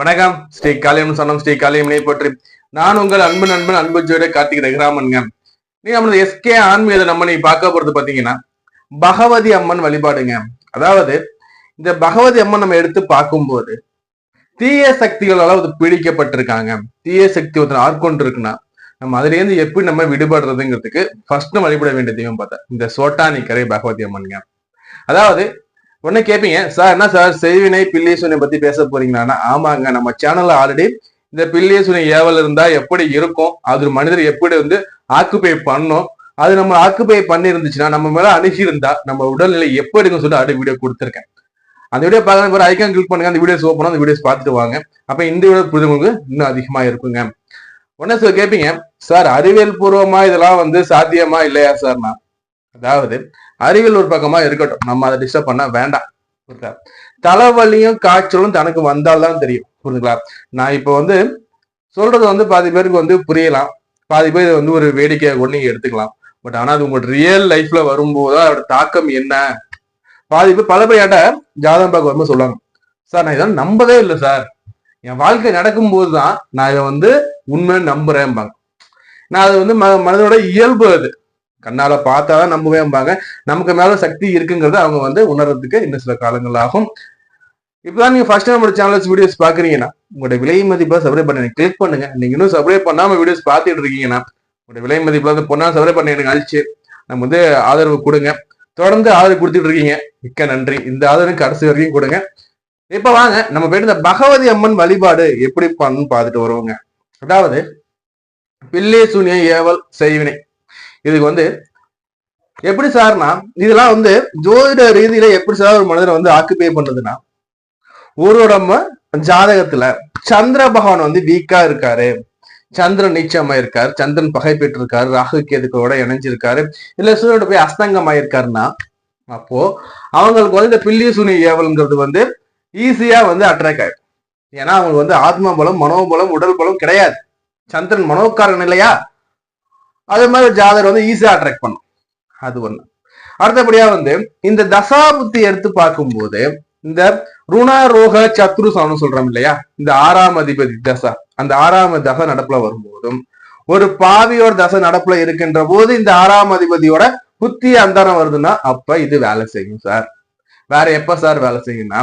வணக்கம். ஸ்ரீ காளியம் சொன்னம் ஸ்ரீ காளியம்னை போற்றி. நான் உங்கள் அன்பு நண்பன் அன்பு ஜோட கார்த்திக் ரகுராமன்ங்க. நீ நம்மளது எஸ்கே ஆன்மீக நம்ம நீ பார்க்க போறது பாத்தீங்கன்னா பகவதி அம்மன் வழிபாடுங்க. அதாவது இந்த பகவதி அம்மன் நம்ம எடுத்து பார்க்கும்போது தீய சக்திகளால் அது பீடிக்கப்பட்டிருக்காங்க. தீய சக்தி ஒருத்தர் ஆட்கொண்டு இருக்குன்னா நம்ம அதுலேருந்து எப்படி நம்ம விடுபடுறதுங்கிறதுக்கு ஃபர்ஸ்ட் வழிபட வேண்டிய தெய்வம் பார்த்தா இந்த சோட்டானி கரை பகவதி அம்மன்ங்க. அதாவது உடனே கேட்பீங்க சார் என்ன சார்? செய்வினை பில்லி சுனை பத்தி பேச போறீங்களா ஆமாங்க. நம்ம சேனல்ல ஆல்ரெடி இந்த பில்லி சுனை ஏவல் இருந்தா எப்படி இருக்கும்? அது ஒரு மனிதர் எப்படி வந்து ஆக்குப்பை பண்ணும்? அது நம்ம ஆக்குப்பை பண்ணி இருந்துச்சுன்னா நம்ம மேல அணுகியிருந்தா நம்ம உடல்நிலை எப்படி இருக்குன்னு சொல்லி அடுத்த வீடியோ கொடுத்துருக்கேன். அந்த வீடியோ பார்க்க ஒரு ஐக்கான் கிளிக் பண்ணுங்க. அந்த வீடியோஸ் ஓப்பன் அந்த வீடியோஸ் பார்த்துட்டு வாங்க. அப்ப இந்த வீடியோ புரிதவங்களுக்கு இன்னும் அதிகமா இருக்குங்க. உடனே சார் கேட்பீங்க சார் அறிவியல் பூர்வமா இதெல்லாம் வந்து சாத்தியமா இல்லையா சார்னா அதாவது அறிவியல் ஒரு பக்கமா இருக்கட்டும். நம்ம அதை டிஸ்டர்ப் பண்ண வேண்டாம். புரியுதா? தலைவலியும் காய்ச்சலும் தனக்கு வந்தால்தான் தெரியும். புரியுதுங்களா நான் இப்போ வந்து சொல்றது வந்து பாதி பேருக்கு வந்து புரியலாம். பாதி பேர் இதை வந்து ஒரு வேடிக்கையை கூட நீங்க எடுத்துக்கலாம். பட் ஆனா அது உங்களோட ரியல் லைஃப்ல வரும்போது அதோட தாக்கம் என்ன? பாதி பேர் பல பேர் ஜாதகம் பார்க்க வரும்போது சொல்லுவாங்க சார் நான் இதெல்லாம் நம்பவே இல்லை சார். என் வாழ்க்கை நடக்கும்போது தான் நான் இதை வந்து உண்மை நம்புறேன்பாங்க. நான் அது வந்து ம- மனதோட இயல்பு அது. கண்ணால பார்த்தாதான் நம்புவேன்பாங்க நமக்கு மேல சக்தி இருக்குங்கிறத அவங்க வந்து உணர்றதுக்கு இன்னும் சில காலங்கள் ஆகும் இப்பதான் நீங்க ஃபர்ஸ்ட் நம்மளோட சேனல்ஸ் வீடியோஸ் பாக்குறீங்கன்னா உங்களோட விலை மதிப்பா சப்ஸ்கிரைப் பண்ணி கிளிக் பண்ணுங்க. நீங்க இன்னும் சப்ஸ்கிரைப் பண்ணாம வீடியோஸ் பார்த்துட்டு இருக்கீங்கன்னா உங்களோட விலை மதிப்புல வந்து பொண்ணா சப்ரே பண்ணி எனக்கு அழிச்சு நம்ம வந்து ஆதரவு கொடுங்க. தொடர்ந்து ஆதரவு கொடுத்துட்டு இருக்கீங்க. மிக்க நன்றி. இந்த ஆதரவு கடைசி வரைக்கும் கொடுங்க. இப்ப வாங்க நம்ம போயிட்டு இந்த பகவதி அம்மன் வழிபாடு எப்படி பண்ணு பார்த்துட்டு வருவோங்க. அதாவது பில்லே சூனிய ஏவல் செய்வினை. இதுக்கு வந்து எப்படி சார்னா இதெல்லாம் வந்து ஜோதிட ரீதியில எப்படி சார் ஒரு மனிதனை வந்து ஆக்குப்பே பண்றதுன்னா ஒரு நம்ம ஜாதகத்துல சந்திர பகவான் வந்து வீக்கா இருக்காரு. சந்திரன் நீச்சமா இருக்காரு சந்திரன் பகை பெற்றிருக்காரு. ராகு கேதுக்களோட இணைஞ்சிருக்காரு. இல்ல சூரியனோட போய் அஸ்தங்கமாயிருக்காருன்னா அப்போ அவங்களுக்கு வந்து இந்த பில்லி சுனி ஏவல்ங்கிறது வந்து ஈஸியா வந்து அட்ராக்ட் ஆயிடும். ஏன்னா அவங்களுக்கு வந்து ஆத்ம பலம் மனோபலம் உடல் பலம் கிடையாது. சந்திரன் மனோக்காரன் இல்லையா? அதே மாதிரி ஜாதகர் வந்து ஈஸியா அட்ராக்ட் பண்ணும். அது ஒண்ணு. அடுத்தபடியா வந்து இந்த தசாபுத்தி எடுத்து பார்க்கும்போது இந்த ருணா ரோக சத்ரு சத்ருசானம் சொல்றோம் இல்லையா? இந்த ஆறாம் அதிபதி தசா. அந்த ஆறாம் தசை நடப்புல வரும்போதும் ஒரு பாவியோட தசை நடப்புல இருக்கின்ற போது இந்த ஆறாம் அதிபதியோட புத்தி அந்தரம் வருதுன்னா அப்ப இது வேலை செய்யும் சார். வேற எப்ப சார் வேலை செய்யும்னா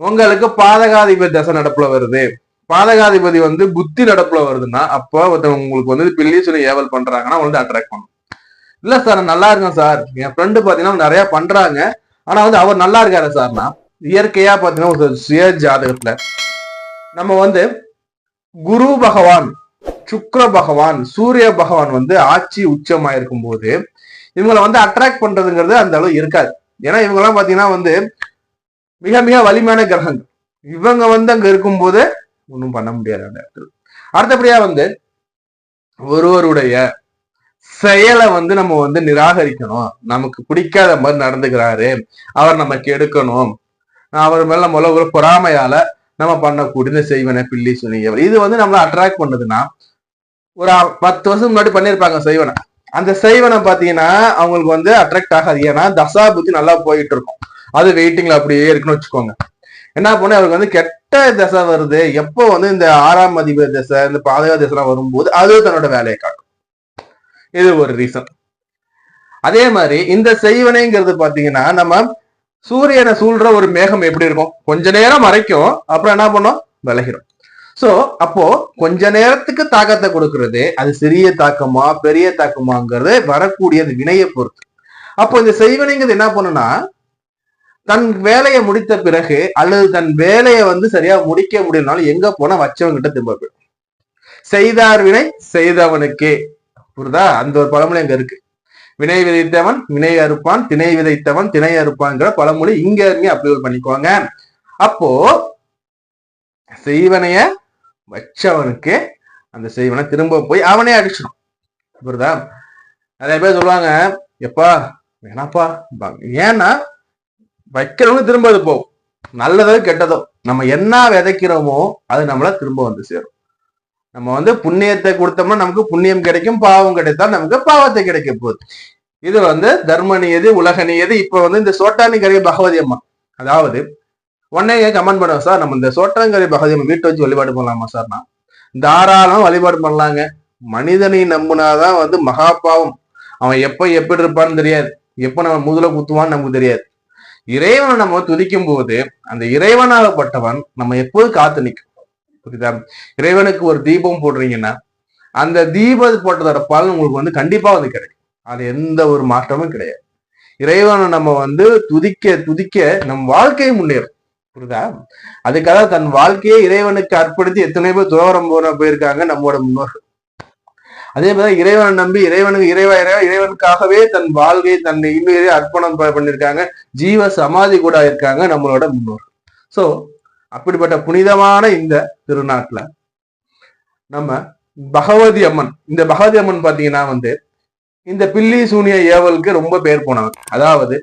உங்களுக்கு பாதகாதிபதி தசை நடப்புல வருது. பாதகாதிபதி வந்து புத்தி நடப்புல வருதுன்னா அப்போ ஒருத்தவங்க உங்களுக்கு வந்து பில்லி சொல்லி ஏவல் பண்றாங்கன்னா அவங்க வந்து அட்ராக்ட் பண்ணும். இல்ல சார் நான் நல்லா இருக்கேன் சார் என் ஃப்ரெண்டு பாத்தீங்கன்னா நிறைய பண்றாங்க. ஆனா வந்து அவர் நல்லா இருக்காரு சார்னா இயற்கையா பாத்தீங்கன்னா ஒரு சுய ஜாதகத்துல நம்ம வந்து குரு பகவான் சுக்ர பகவான் சூரிய பகவான் வந்து ஆட்சி உச்சமா இருக்கும்போது இவங்களை வந்து அட்ராக்ட் பண்றதுங்கிறது அந்த அளவு இருக்காது. ஏன்னா இவங்க எல்லாம் பாத்தீங்கன்னா வந்து மிக மிக வலிமையான கிரகங்கள். இவங்க வந்து அங்க இருக்கும்போது ஒன்றும் பண்ண முடியாது அந்த இடத்துல. அடுத்தபடியா வந்து ஒருவருடைய செயலை வந்து நம்ம வந்து நிராகரிக்கணும். நமக்கு பிடிக்காத மாதிரி நடந்துக்கிறாரு. அவர் நமக்கு எடுக்கணும். அவர் மேல நம்ம ஒரு பொறாமையால நம்ம பண்ணக்கூடிய செய்வன செய்வனை பில்லி சுனியவர். இது வந்து நம்மள அட்ராக்ட் பண்ணுதுன்னா ஒரு பத்து வருஷம் முன்னாடி பண்ணியிருப்பாங்க செய்வனை. அந்த செய்வனை பாத்தீங்கன்னா அவங்களுக்கு வந்து அட்ராக்ட் ஆகாது. ஏன்னா தசா புத்தி நல்லா போயிட்டு இருக்கும். அது வெயிட்டிங்ல அப்படியே இருக்குன்னு வச்சுக்கோங்க. என்ன பண்ணு அவருக்கு வந்து கெட் கெட்ட தசை வருது. எப்போ வந்து இந்த ஆறாம் அதிபதி தசை இந்த பாதகா தசைலாம் வரும்போது அது தன்னோட வேலையை காட்டும். இது ஒரு ரீசன் அதே மாதிரி இந்த செய்வனைங்கிறது பாத்தீங்கன்னா நம்ம சூரியனை சூழ்ற ஒரு மேகம் எப்படி இருக்கும்? கொஞ்ச நேரம் மறைக்கும் அப்புறம் என்ன பண்ணும்? விலகிடும் சோ அப்போ கொஞ்ச நேரத்துக்கு தாக்கத்தை கொடுக்கறது அது சிறிய தாக்கமா பெரிய தாக்கமாங்கிறது வரக்கூடிய அந்த வினையை பொறுத்து. அப்போ இந்த செய்வனைங்கிறது என்ன பண்ணுனா தன் வேலையை முடித்த பிறகு அல்லது தன் வேலையை வந்து சரியா முடிக்க முடியலனாலும் எங்க போனா வச்சவங்கிட்ட திரும்ப போயிடும். செய்தார் வினை செய்தவனுக்கே. புரியுதா? அந்த ஒரு பழமொழி அங்க இருக்கு. வினை விதைத்தவன் வினை அறுப்பான் திணை விதைத்தவன் திணை அறுப்பான்ங்கிற பழமொழி இங்க இருந்து அப்ளை பண்ணிக்குவாங்க அப்போ செய்வனைய வச்சவனுக்கு அந்த செய்வனை திரும்ப போய் அவனே அடிச்சிடும். புரியுதா? நிறைய பேர் சொல்லுவாங்க எப்பா வேணாப்பா ஏன்னா வைக்கிறவங்க திரும்ப அது போகும். நல்லதோ கெட்டதோ. நம்ம என்ன விதைக்கிறோமோ அது நம்மள திரும்ப வந்து சேரும். நம்ம வந்து புண்ணியத்தை கொடுத்தோம்னா நமக்கு புண்ணியம் கிடைக்கும் பாவம் கிடைத்தா நமக்கு பாவத்தை கிடைக்க போகுது. இது வந்து தர்ம நியதி உலக இப்ப வந்து இந்த சோட்டானிக்கரை பகவதி அம்மா அதாவது உடனே கமெண்ட் பண்ணுவோம் சார்? நம்ம இந்த சோட்டாங்கரை பகவதி அம்மா வீட்டை வச்சு வழிபாடு பண்ணலாமா சார்னா தாராளம் வழிபாடு பண்ணலாங்க. மனிதனை நம்புனாதான் வந்து மகாபாவம். அவன் எப்ப எப்படி இருப்பான்னு தெரியாது. எப்ப நம்ம முதல குத்துவான்னு நமக்கு தெரியாது. இறைவனை நம்ம துதிக்கும் போது அந்த இறைவனாகப்பட்டவன் நம்ம எப்போது காத்து நிற்கும்? புரியுதா? இறைவனுக்கு ஒரு தீபம் போடுறீங்கன்னா அந்த தீபம் போட்டதோட பலன் உங்களுக்கு வந்து கண்டிப்பா வந்து கிடைக்கும். அது எந்த ஒரு மாற்றமும் கிடையாது. இறைவனை நம்ம வந்து துதிக்க துதிக்க நம் வாழ்க்கையை முன்னேறும். புரியுதா? அதுக்காக தன் வாழ்க்கையை இறைவனுக்கு அர்ப்பணித்து எத்தனை பேர் துறவரம் போன போயிருக்காங்க நம்மளோட முன்னோர்கள். அதே மாதிரி இறைவனை நம்பி இறைவனுக்கு இறைவா இறைவா இறைவனுக்காகவே தன் வாழ்க்கையை தன் இன்னுயிரை அர்ப்பணம் பண்ணியிருக்காங்க. ஜீவ சமாதி கூட இருக்காங்க நம்மளோட முன்னோர்கள். சோ அப்படிப்பட்ட புனிதமான இந்த திருநாட்டுல நம்ம பகவதி அம்மன் இந்த பகவதி அம்மன் பாத்தீங்கன்னா வந்து இந்த பில்லி சூனிய ஏவலுக்கு ரொம்ப பேர் போனவங்க அதாவது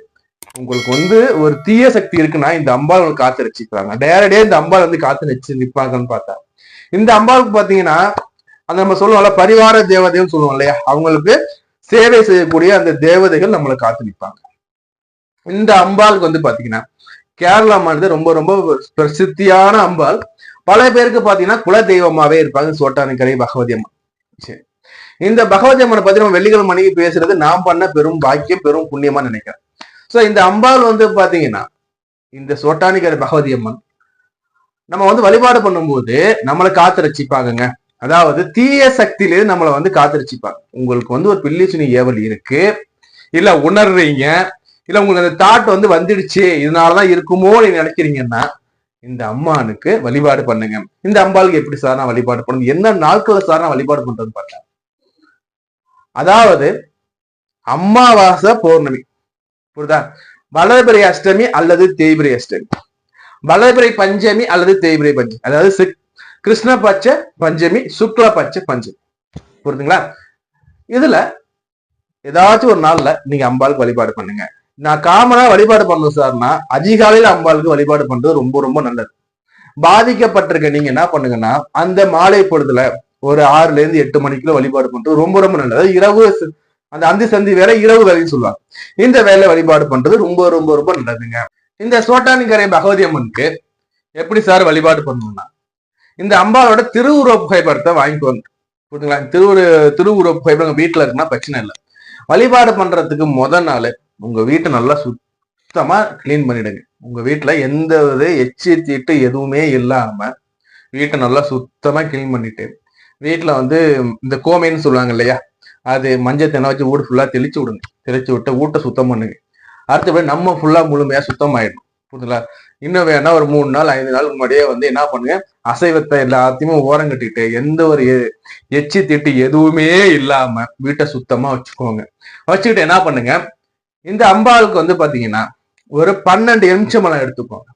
உங்களுக்கு வந்து ஒரு தீய சக்தி இருக்குன்னா இந்த அம்பாள் உங்களுக்கு காத்து ரசிப்பாங்க நேரடியா இந்த அம்பாள் வந்து காத்து ரசிச்சு நிப்பாங்கன்னு பார்த்தா. இந்த அம்பாளுக்கு பாத்தீங்கன்னா அந்த நம்ம சொல்லுவோம்ல பரிவார தேவதைன்னு சொல்லுவோம் இல்லையா? அவங்களுக்கு சேவை செய்யக்கூடிய அந்த தேவதைகள் நம்மளை காத்து நிற்பாங்க இந்த அம்பாளுக்கு வந்து பாத்தீங்கன்னா கேரளா மாநிலத்தில் ரொம்ப ரொம்ப பிரசித்தியான அம்பாள். பல பேருக்கு பாத்தீங்கன்னா குல தெய்வமாவே இருப்பாங்க சோட்டானிக்கரை பகவதி அம்மன். சரி. இந்த பகவதி அம்மனை பத்தி நம்ம வெள்ளிக்கிழமை மணிக்கு பேசுறது நான் பண்ண பெரும் பாக்கியம் பெரும் புண்ணியமா நினைக்கிறேன். சோ இந்த அம்பாள் வந்து பாத்தீங்கன்னா இந்த சோட்டானிக்கரை பகவதி அம்மன் நம்ம வந்து வழிபாடு பண்ணும்போது நம்மளை காத்து ரசிப்பாங்கங்க. அதாவது தீய சக்தியிலிருந்து நம்மளை வந்து காத்திருச்சுப்பாங்க உங்களுக்கு வந்து ஒரு பில்லிசுனி ஏவல் இருக்கு. இல்ல உணர்றீங்க. இல்ல உங்களுக்கு அந்த தாட் வந்து வந்துடுச்சு. இதனாலதான் இருக்குமோ நீங்க நினைக்கிறீங்கன்னா இந்த அம்மானுக்கு வழிபாடு பண்ணுங்க. இந்த அம்பாளுக்கு எப்படி சார் நான் வழிபாடு பண்ணணும்? என்ன நாட்கள் சார் நான் வழிபாடு பண்றதுன்னு பார்த்தேன் அதாவது அம்மாவாசை பௌர்ணமி. புரியுதா? வளர்பிறை அஷ்டமி அல்லது தேய்பிரை அஷ்டமி. வளர்பிறை பஞ்சமி அல்லது தேய்பிரை பஞ்சமி. அதாவது கிருஷ்ண பட்ச பஞ்சமி சுக்ல பட்ச பஞ்சமி. புரியுதுங்களா இதுல ஏதாச்சும் ஒரு நாள்ல நீங்க அம்பாளுக்கு வழிபாடு பண்ணுங்க. நான் காமனா வழிபாடு பண்ணணும் சார்னா அதிகாலையில அம்பாளுக்கு வழிபாடு பண்றது ரொம்ப ரொம்ப நல்லது. பாதிக்கப்பட்டிருக்க நீங்க என்ன பண்ணுங்கன்னா அந்த மாலை பொழுதுல ஒரு ஆறுல இருந்து எட்டு மணிக்குள்ள வழிபாடு பண்றது ரொம்ப ரொம்ப நல்லது. இரவு அந்த அந்தி சந்தி வேலை இரவு வேலைன்னு சொல்லுவாங்க. இந்த வேலை வழிபாடு பண்றது ரொம்ப ரொம்ப ரொம்ப நல்லதுங்க. இந்த சோட்டானிக்கரை பகவதி அம்மனுக்கு எப்படி சார் வழிபாடு பண்ணணும்னா இந்த அம்பாவோட திருவுருவ புகைப்படத்தை வாங்கிக்கோங்க புரியுதுங்களா? திருவுரு திருவுருவ புகைப்படம் உங்க வீட்டுல இருக்குன்னா பிரச்சனை இல்லை. வழிபாடு பண்றதுக்கு முத நாள் உங்க வீட்டை நல்லா சுத்தமா க்ளீன் பண்ணிடுங்க. உங்க வீட்டுல எந்த இது எச்சி தீட்டு எதுவுமே இல்லாம வீட்டை நல்லா சுத்தமா க்ளீன் பண்ணிட்டு வீட்டுல வந்து இந்த கோமைன்னு சொல்லுவாங்க இல்லையா? அது மஞ்சள் தென்னை வச்சு வீடு ஃபுல்லா தெளிச்சு விடுங்க. தெளிச்சு விட்டு வீட்டை சுத்தம் பண்ணுங்க. அடுத்தபடி நம்ம ஃபுல்லா முழுமையா சுத்தம் ஆயிடும் புரியுதுங்களா இன்னும் வேணா ஒரு மூணு நாள் ஐந்து நாள் முன்னாடியே வந்து என்ன பண்ணுங்க? அசைவத்தை எல்லாத்தையுமே ஓரம் கட்டிட்டு எந்த ஒரு எச்சி திட்டு எதுவுமே இல்லாம வீட்டை சுத்தமா வச்சுக்கோங்க. வச்சுக்கிட்டு என்ன பண்ணுங்க? இந்த அம்பாளுக்கு வந்து பாத்தீங்கன்னா ஒரு பன்னெண்டு எலுமிச்சம்பழம் எடுத்துக்கோங்க.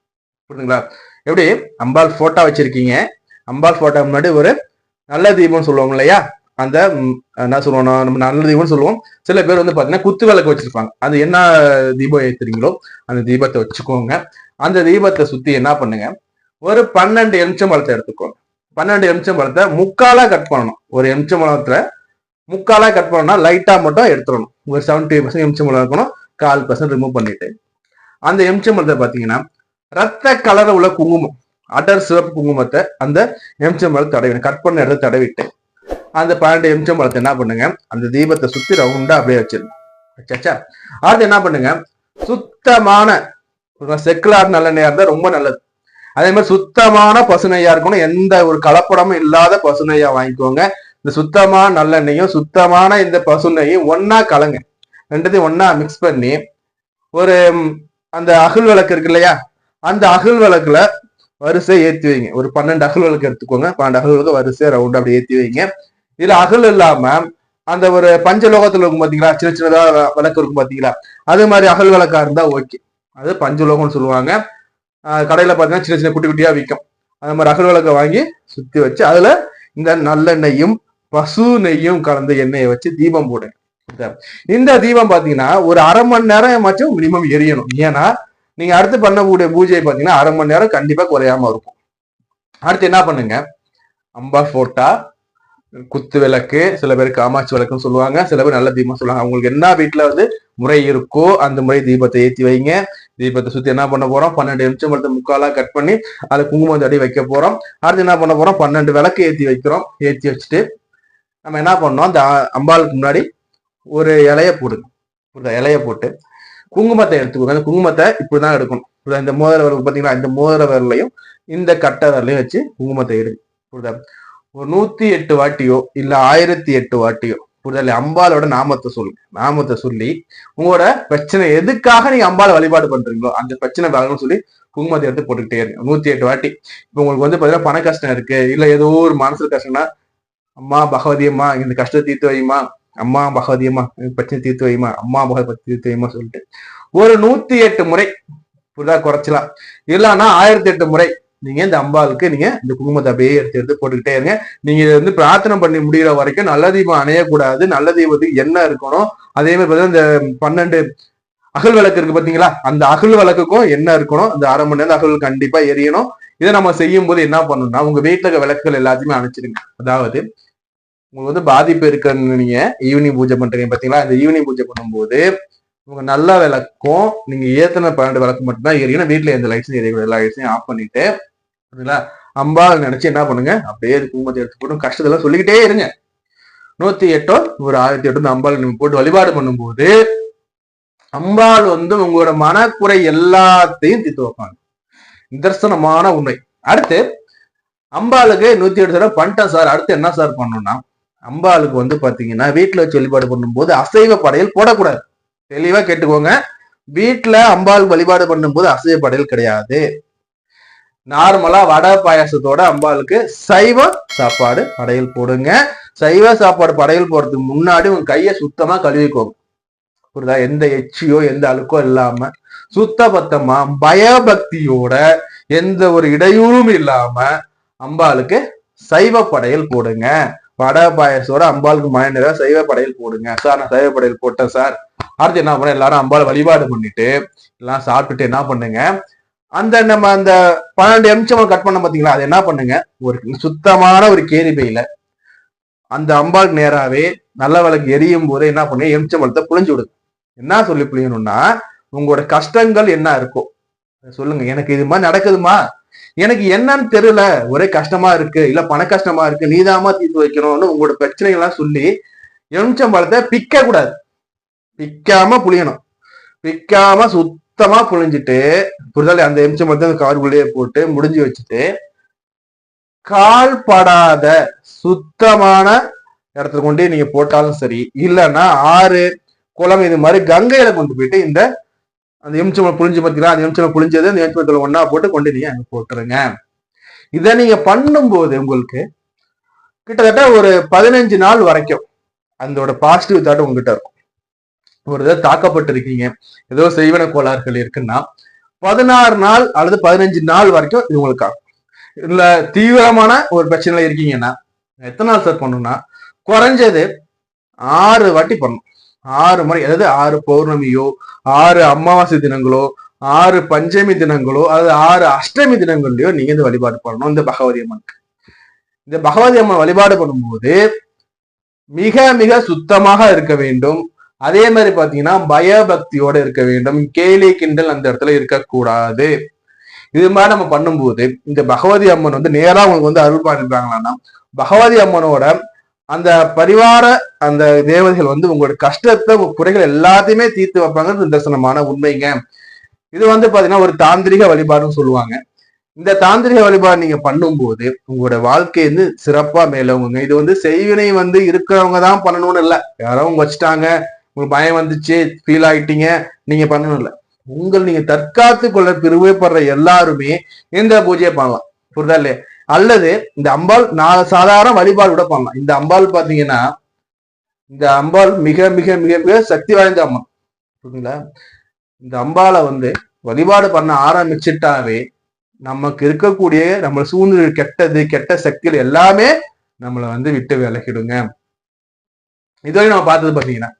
புரியுதுங்களா? எப்படி? அம்பாள் போட்டோ வச்சிருக்கீங்க. அம்பாள் போட்டோ முன்னாடி ஒரு நல்ல தீபம் சொல்லுவோம் இல்லையா? அந்த என்ன சொல்லுவோம் நம்ம நல்ல தீபம்னு சொல்லுவோம். சில பேர் வந்து பார்த்தீங்கன்னா குத்து விளக்கு வச்சிருப்பாங்க. அது என்ன தீபம் ஏத்துறீங்களோ அந்த தீபத்தை வச்சுக்கோங்க. அந்த தீபத்தை சுத்தி என்ன பண்ணுங்க? ஒரு பன்னெண்டு எலுமிச்சம்பழத்தை எடுத்துக்கோங்க. பன்னெண்டு எலுமிச்சம்பழத்தை முக்காலா கட் பண்ணணும். ஒரு எலுமிச்சம்பழத்துல முக்காலா கட் பண்ணணும்னா லைட்டா மட்டும் எடுத்துடணும். ஒரு செவன்டி பர்சன்ட் எலுமிச்சம்பழம் இருக்கணும். கால் பர்சன்ட் ரிமூவ் பண்ணிட்டு. அந்த எலுமிச்சம்பழத்தை பாத்தீங்கன்னா ரத்த கலர் உள்ள குங்குமம் அடர் சிவப்பு குங்குமத்தை அந்த எம்சம் பழத்தை தடவிடணும் கட் பண்ண இடத்த தடவிட்டு அந்த பன்னெண்டு எலுமிச்சம்பழத்தை என்ன பண்ணுங்க? அந்த தீபத்தை சுத்தி ரவுண்டா அப்படியே வச்சிருங்க. வச்சாச்சா அடுத்து என்ன பண்ணுங்க? சுத்தமான செக்குலார் நல்லெண்ணெயா இருந்தா ரொம்ப நல்லது. அதே மாதிரி சுத்தமான பசுநெய்யா இருக்கணும். எந்த ஒரு கலப்படமும் இல்லாத பசுநெய்யா வாங்கிக்கோங்க. இந்த சுத்தமான நல்லெண்ணெயும் சுத்தமான இந்த பசுநெய்யும் ஒன்னா கலங்க. ரெண்டுத்தையும் ஒன்னா மிக்ஸ் பண்ணி ஒரு அந்த அகல் விளக்கு இருக்கு இல்லையா? அந்த அகல் விளக்குல வரிசை ஏத்தி வைங்க. ஒரு பன்னெண்டு அகல் விளக்கு எடுத்துக்கோங்க. பன்னெண்டு அகல் விளக்கு வரிசை ரவுண்ட் அப்படி ஏத்தி வைங்க. இதுல அகல் இல்லாம அந்த ஒரு பஞ்சலோகத்துல இருக்கும் பாத்தீங்களா? சின்ன சின்னதா விளக்கு இருக்கும் பாத்தீங்களா? அது மாதிரி அகல் விளக்கா இருந்தா ஓகே அது பஞ்சலோகம்னு சொல்லுவாங்க. கடையில பாத்தீங்கன்னா சின்ன சின்ன குட்டி குட்டியா விற்கும் அது மாதிரி அகல் விளக்கை வாங்கி சுத்தி வச்சு அதுல இந்த நல்லெண்ணெயும் பசு நெய்யும் கலந்த எண்ணெயை வச்சு தீபம் போடுங்க. இந்த தீபம் பாத்தீங்கன்னா ஒரு அரை மணி நேரம் ஆச்சும் மினிமம் எரியணும். ஏன்னா நீங்க அடுத்து பண்ணக்கூடிய பூஜை பாத்தீங்கன்னா அரை மணி நேரம் கண்டிப்பா குறையாம இருக்கும். அடுத்து என்ன பண்ணுங்க? அம்பா போட்டா குத்து விளக்கு சில பேர் காமாட்சி விளக்குன்னு சொல்லுவாங்க. சில பேர் நல்ல தீபம் சொல்லுவாங்க. அவங்களுக்கு என்ன வீட்டுல வந்து முறை இருக்கோ அந்த முறை தீபத்தை ஏத்தி வைங்க. தீபத்தை சுத்தி என்ன பண்ண போறோம்? பன்னெண்டு நிமிஷம் எடுத்து முக்காலா கட் பண்ணி அதை குங்குமம் தடி வைக்க போறோம். அடுத்து என்ன பண்ண போறோம்? பன்னெண்டு விளக்கு ஏத்தி வைக்கிறோம். ஏத்தி வச்சுட்டு நம்ம என்ன பண்ணோம்? அந்த அம்பாளுக்கு முன்னாடி ஒரு இலைய போடுங்க. புரியுதா இலைய போட்டு குங்குமத்தை எடுத்துக்கோங்க. அந்த குங்குமத்தை இப்படிதான் எடுக்கணும். இந்த மோதிர விரல் பாத்தீங்கன்னா இந்த மோதிர விரலையும் இந்த கட்டை விரலையும் வச்சு குங்குமத்தை எடுங்க. புரியுதா? ஒரு நூத்தி எட்டு வாட்டியோ இல்ல ஆயிரத்தி எட்டு வாட்டியோ புரிதல் அம்பாலோட நாமத்தை சொல்லுங்க நாமத்தை சொல்லி உங்களோட பிரச்சனை எதுக்காக நீங்க அம்பால வழிபாடு பண்றீங்களோ அந்த பிரச்சனை வரணும்னு சொல்லி குங்குமத்தை எடுத்து போட்டுக்கிட்டே இருங்க. நூத்தி எட்டு வாட்டி. இப்போ உங்களுக்கு வந்து பாத்தீங்கன்னா பண கஷ்டம் இருக்கு. இல்ல ஏதோ ஒரு மனசுல கஷ்டம்னா அம்மா பகவதி அம்மா இந்த கஷ்டத்தை தீர்த்து வைமா அம்மா பகவதி அம்மா பிரச்சனை தீர்த்து வைமா அம்மா பகவதி தீர்த்து வையுமா சொல்லிட்டு. ஒரு நூத்தி எட்டு முறை புரிதா? குறைச்சலாம் இல்லைன்னா ஆயிரத்தி எட்டு முறை நீங்க இந்த அம்பாளுக்கு நீங்க இந்த குங்குமத்தை அப்படியே எடுத்து எடுத்து போட்டுக்கிட்டே இருங்க. நீங்க இதை வந்து பிரார்த்தனை பண்ணி முடிகிற வரைக்கும் நல்ல தீபம் அணையக்கூடாது. நல்ல தீபத்துக்கு என்ன இருக்கணும்? அதே மாதிரி பார்த்தீங்கன்னா இந்த பன்னெண்டு அகல் விளக்கு இருக்கு பாத்தீங்களா அந்த அகல் விளக்குக்கும் என்ன இருக்கணும்? அந்த அரை மணி நேரம் அகல் கண்டிப்பா எரியணும். இதை நம்ம செய்யும் போது என்ன பண்ணணும்னா உங்க வீட்டுல இருக்க விளக்குகள் எல்லாத்தையுமே அணைச்சிருங்க. அதாவது உங்களுக்கு வந்து பாதிப்பு இருக்குன்னு நீங்க ஈவினிங் பூஜை பண்றீங்க பாத்தீங்களா இந்த ஈவினிங் பூஜை பண்ணும்போது உங்க நல்ல விளக்கும் நீங்க ஏத்தன பன்னெண்டு விளக்கு மட்டும்தான் எரியணும். வீட்டுல எந்த லைட்ஸும் எரியக்கூடாது. எல்லா லைட்ஸையும் ஆஃப் பண்ணிட்டு புரியுங்களா அம்பாள் நினைச்சு என்ன பண்ணுங்க? அப்படியே இது குங்குமத்தை எடுத்து போட்டு கஷ்டத்தெல்லாம் சொல்லிக்கிட்டே இருங்க. நூத்தி எட்டோ ஒரு ஆயிரத்தி எட்டோ இந்த அம்பாள் நீங்க போட்டு வழிபாடு பண்ணும்போது அம்பாள் வந்து உங்களோட மனக்குறை எல்லாத்தையும் தீர்த்து வைப்பாங்க. நிதர்சனமான உண்மை. அடுத்து அம்பாளுக்கு நூத்தி எட்டு தடவை பண்ணிட்டேன் சார். அடுத்து என்ன சார் பண்ணணும்னா அம்பாளுக்கு வந்து பாத்தீங்கன்னா வீட்டுல வச்சு வழிபாடு பண்ணும்போது அசைவ படையல் போடக்கூடாது. தெளிவா கேட்டுக்கோங்க. வீட்டுல அம்பாள் வழிபாடு பண்ணும்போது அசைவ படையல் கிடையாது. நார்மலா வடை பாயாசத்தோட அம்பாளுக்கு சைவ சாப்பாடு படையல் போடுங்க. சைவ சாப்பாடு படையல் போடுறதுக்கு முன்னாடி உங்க கையை சுத்தமா கழுவிக்கோங்க புரியுதா? எந்த எச்சியோ எந்த அழுக்கோ இல்லாம சுத்த பத்தமா பயபக்தியோட எந்த ஒரு இடையூறும் இல்லாம அம்பாளுக்கு சைவ படையல் போடுங்க. வடை பாயசோட அம்பாளுக்கு மழை நிறைய சைவ படையல் போடுங்க. சார் நான் சைவ படையல் போட்டேன் சார். அடுத்து என்ன பண்ண? எல்லாரும் அம்பாள் வழிபாடு பண்ணிட்டு எல்லாம் சாப்பிட்டுட்டு என்ன பண்ணுங்க? அந்த நம்ம அந்த பன்னெண்டு எம்சம் கட் பண்ண பாத்தீங்களா? அது என்ன பண்ணுங்க? ஒரு சுத்தமான ஒரு கேரி பையில அந்த அம்பாள் நேராவே நல்ல விளக்கு எரியும் போது என்ன பண்ணுங்க எமிச்சம்பழத்தை புழிஞ்சு விடுங்க. என்ன சொல்லி புளியணும்னா உங்களோட கஷ்டங்கள் என்ன இருக்கும் சொல்லுங்க. எனக்கு இது மாதிரி நடக்குதுமா? எனக்கு என்னன்னு தெரியல. ஒரே கஷ்டமா இருக்கு. இல்ல பண கஷ்டமா இருக்கு. நீதாமா தீர்த்து வைக்கணும்னு உங்களோட பிரச்சனைகள்லாம் சொல்லி எலுமிச்சம்பழத்தை பிக்க கூடாது பிக்காம புளியணும் பிக்காம சுத்தமா புழிஞ்சிட்டு புரிதல் அந்த எலுமிச்சம்பழத்தை அந்த காருக்குள்ளேயே போட்டு முடிஞ்சு வச்சுட்டு கால் படாத சுத்தமான இடத்துல கொண்டு நீங்க போட்டாலும் சரி இல்லைன்னா ஆறு குளம் இது மாதிரி கங்கையில கொண்டு போயிட்டு இந்த அந்த எம்சம் புளிஞ்சு பார்த்தீங்களா அந்த எம்சம் புளிஞ்சது அந்த எம்சமத்துல ஒன்னா போட்டு கொண்டு நீங்க அங்க போட்டுருங்க. இதை நீங்க பண்ணும்போது உங்களுக்கு கிட்டத்தட்ட ஒரு பதினஞ்சு நாள் வரைக்கும் அதோட பாசிட்டிவ் தாட் உங்ககிட்ட இருக்கும். ஒரு இதை தாக்கப்பட்டிருக்கீங்க. ஏதோ செய்வன கோளாறுகள் இருக்குன்னா பதினாறு நாள் அல்லது பதினஞ்சு நாள் வரைக்கும் இது உங்களுக்கு ஆகும். இல்ல தீவிரமான ஒரு பிரச்சனையில இருக்கீங்கன்னா எத்தனை நாள் சார் பண்ணணும்னா குறைஞ்சது ஆறு வாட்டி பண்ணணும். ஆறு முறை அதாவது ஆறு பௌர்ணமியோ ஆறு அமாவாசை தினங்களோ ஆறு பஞ்சமி தினங்களோ அதாவது ஆறு அஷ்டமி தினங்கள்லயோ நீங்க இந்த வழிபாடு பண்ணணும் இந்த பகவதி அம்மனுக்கு. இந்த பகவதி அம்மன் வழிபாடு பண்ணும்போது மிக மிக சுத்தமாக இருக்க வேண்டும். அதே மாதிரி பாத்தீங்கன்னா பயபக்தியோட இருக்க வேண்டும். கேலி கிண்டல் அந்த இடத்துல இருக்கக்கூடாது. இது மாதிரி நம்ம பண்ணும்போது இந்த பகவதி அம்மன் வந்து நேரா உங்களுக்கு வந்து அருள் பாடிருக்காங்களான்னா பகவதி அம்மனோட அந்த பரிவார அந்த தேவதைகள் வந்து உங்களோட கஷ்டத்தை குறைகள் எல்லாத்தையுமே தீர்த்து வைப்பாங்க நிதர்சனமான உண்மைங்க. இது வந்து பாத்தீங்கன்னா ஒரு தாந்திரிக வழிபாடுன்னு சொல்லுவாங்க. இந்த தாந்திரிக வழிபாடு நீங்க பண்ணும்போது உங்களோட வாழ்க்கை வந்து சிறப்பா மேலவங்க இது வந்து செய்வினை வந்து இருக்கிறவங்க தான் பண்ணணும்னு இல்லை. யாரோ வச்சுட்டாங்க. உங்களுக்கு பயம் வந்துச்சு ஃபீல் ஆயிட்டீங்க நீங்க பண்ணணும் இல்லை. உங்கள் நீங்க தற்காத்து கொள்ள பிரிவுப்படுற எல்லாருமே இந்த பூஜையை பண்ணலாம். புரிதா இல்லையா? அல்லது இந்த அம்பாள் நான் சாதாரண வழிபாடு கூட பண்ணலாம். இந்த அம்பாள் பாத்தீங்கன்னா இந்த அம்பாள் மிக மிக மிக மிக சக்தி வாய்ந்த அம்மன் புரியுதுங்களா? இந்த அம்பாளை வந்து வழிபாடு பண்ண ஆரம்பிச்சிட்டாவே நமக்கு இருக்கக்கூடிய நம்ம சூழ்நிலை கெட்டது கெட்ட சக்திகள் எல்லாமே நம்மளை வந்து விட்டு விலகிடுங்க. இதுவரை நம்ம பார்த்தது பாத்தீங்கன்னா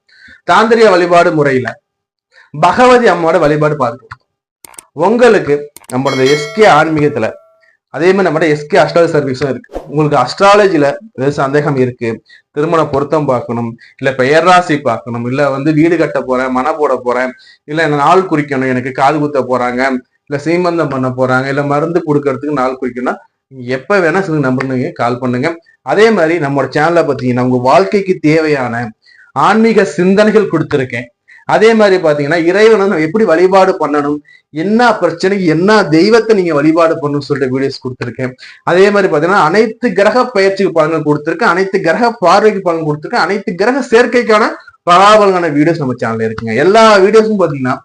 தாந்திரிய வழிபாடு முறையில பகவதி அம்மாவோட வழிபாடு பார்க்கிறோம் உங்களுக்கு நம்மளோட எஸ்கே ஆன்மீகத்துல அதே மாதிரி நம்மளோட எஸ்கே அஸ்ட்ராலஜி சர்வீஸும் இருக்கு. உங்களுக்கு அஸ்ட்ராலஜில ஏதாவது சந்தேகம் இருக்கு திருமண பொருத்தம் பார்க்கணும் இல்ல பெயர் ராசி பார்க்கணும் இல்ல வந்து வீடு கட்ட போறேன் மன போட போறேன் இல்ல என்ன நாள் குறிக்கணும் எனக்கு காது குத்த போறாங்க இல்ல சீமந்தம் பண்ண போறாங்க இல்ல மருந்து கொடுக்கறதுக்கு நாள் குறிக்கணும்னா எப்ப வேணா சில நம்பருக்கு கால் பண்ணுங்க. அதே மாதிரி நம்மளோட சேனலை பார்த்தீங்கன்னா உங்க வாழ்க்கைக்கு தேவையான ஆன்மீக சிந்தனைகள் கொடுத்துருக்கேன். அதே மாதிரி பாத்தீங்கன்னா இறைவனை எப்படி வழிபாடு பண்ணணும்? என்ன பிரச்சனைக்கு என்ன தெய்வத்தை நீங்க வழிபாடு பண்ணணும்னு சொல்லிட்டு வீடியோஸ் கொடுத்துருக்கேன். அதே மாதிரி பாத்தீங்கன்னா அனைத்து கிரக பயிற்சிக்கு பலன்கள் கொடுத்துருக்கேன். அனைத்து கிரக பார்வைக்கு பலன் கொடுத்துருக்கேன். அனைத்து கிரக சேர்க்கைக்கான பலாபலங்கான வீடியோஸ் நம்ம சேனல்ல இருக்குங்க. எல்லா வீடியோஸும் பாத்தீங்கன்னா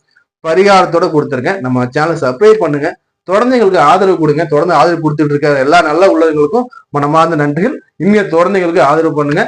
பரிகாரத்தோட கொடுத்துருக்கேன். நம்ம சேனலை சப்ஸ்கிரைப் பண்ணுங்க. தொடர்ந்து எங்களுக்கு ஆதரவு கொடுங்க. தொடர்ந்து ஆதரவு கொடுத்துட்டு இருக்க எல்லா நல்ல உள்ளவங்களுக்கும் மனமார்ந்த நன்றிகள். இனிய தொடர்ந்து எங்களுக்கு ஆதரவு பண்ணுங்க.